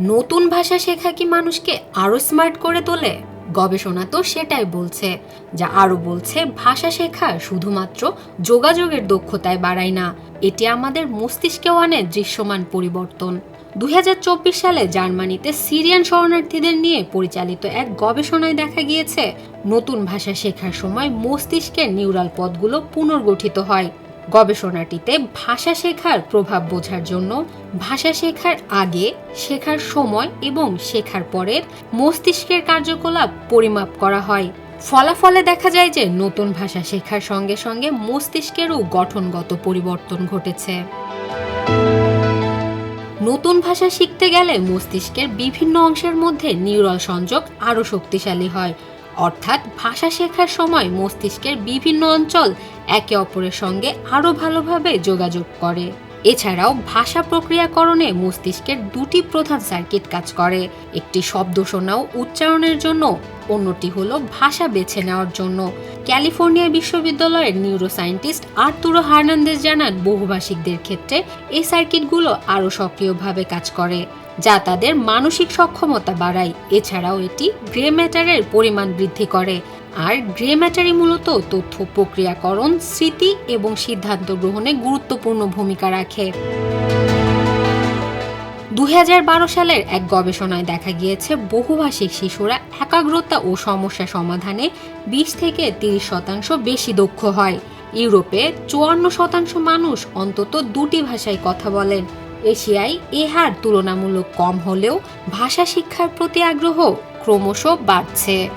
নতুন ভাষা শেখা কি মানুষকে আরও স্মার্ট করে তোলে? গবেষণা তো সেটাই বলছে, যা আরও বলছে, ভাষা শেখা শুধুমাত্র যোগাযোগের দক্ষতায় বাড়ায় না, এটি আমাদের মস্তিষ্কেও আনে দৃশ্যমান পরিবর্তন। দুই হাজার চব্বিশ সালে জার্মানিতে সিরিয়ান শরণার্থীদের নিয়ে পরিচালিত এক গবেষণায় দেখা গিয়েছে, নতুন ভাষা শেখার সময় মস্তিষ্কের নিউরাল পথগুলো পুনর্গঠিত হয়। গবেষণাটিতে ভাষা শেখার প্রভাব বোঝার জন্য ভাষা শেখার আগে, শেখার সময় এবং শেখার পরের মস্তিষ্কের কার্যকলাপ পরিমাপ করা হয়। ফলাফলে দেখা যায় যে নতুন ভাষা শেখার সঙ্গে সঙ্গে মস্তিষ্কেরও গঠনগত পরিবর্তন ঘটেছে। নতুন ভাষা শিখতে গেলে মস্তিষ্কের বিভিন্ন অংশের মধ্যে নিউরাল সংযোগ আরও শক্তিশালী হয়। অর্থাৎ ভাষা শেখার সময় মস্তিষ্কের বিভিন্ন অঞ্চল একে অপরের সঙ্গে আরও ভালোভাবে যোগাযোগ করে। এছাড়াও ভাষা প্রক্রিয়াকরণে মস্তিষ্কের দুটি প্রধান সার্কিট কাজ করে। একটি শব্দ শোনা ও উচ্চারণের জন্য, অন্যটি হলো ভাষা বেছে নেওয়ার জন্য। ক্যালিফোর্নিয়া বিশ্ববিদ্যালয়ের নিউরোসায়েন্টিস্ট আর্তুরো হার্নান্দেজ জানান বহুভাষিকদের ক্ষেত্রে এই সার্কিটগুলো আরও সক্রিয়ভাবে কাজ করে, যা তাদের মানসিক সক্ষমতা বাড়ায়। এছাড়াও এটি গ্রে ম্যাটারের পরিমাণ বৃদ্ধি করে। আর গ্রে ম্যাটারই মূলত তথ্য প্রক্রিয়াকরণ, স্মৃতি এবং সিদ্ধান্ত গ্রহণে গুরুত্বপূর্ণ ভূমিকা রাখে। দু হাজার বারো সালের এক গবেষণায় দেখা গিয়েছে বহুভাষিক শিশুরা একাগ্রতা ও সমস্যা সমাধানে বিশ থেকে তিরিশ শতাংশ বেশি দক্ষ হয়। ইউরোপে চুয়ান্ন শতাংশ মানুষ অন্তত দুটি ভাষায় কথা বলেন। এশিয়ায় এ হার তুলনামূলক কম হলেও ভাষা শিক্ষার প্রতি আগ্রহ ক্রমশ বাড়ছে।